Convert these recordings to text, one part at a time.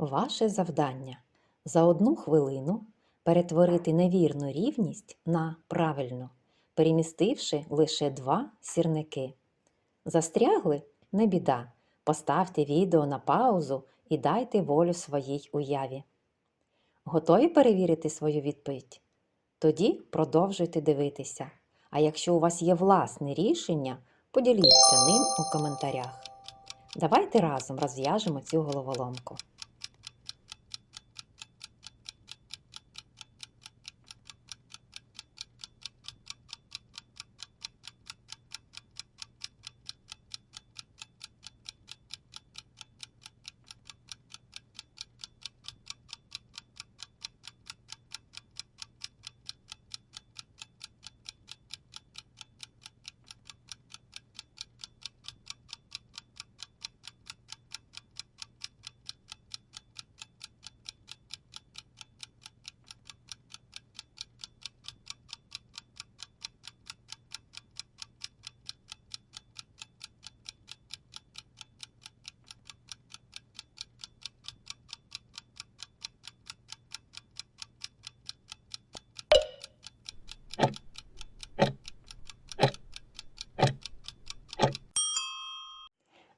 Ваше завдання за одну хвилину перетворити невірну рівність на правильну, перемістивши лише два сірники. Застрягли? Не біда. Поставте відео на паузу і дайте волю своїй уяві. Готові перевірити свою відповідь? Тоді продовжуйте дивитися. А якщо у вас є власне рішення, поділіться ним у коментарях. Давайте разом розв'яжемо цю головоломку.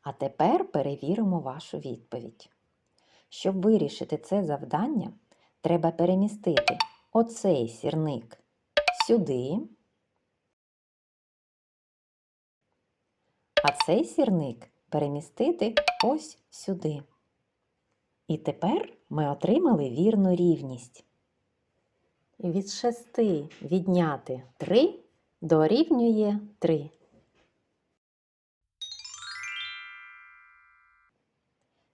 А тепер перевіримо вашу відповідь. Щоб вирішити це завдання, треба перемістити оцей сірник сюди, а цей сірник перемістити ось сюди. І тепер ми отримали вірну рівність. Від 6 відняти 3 дорівнює 3.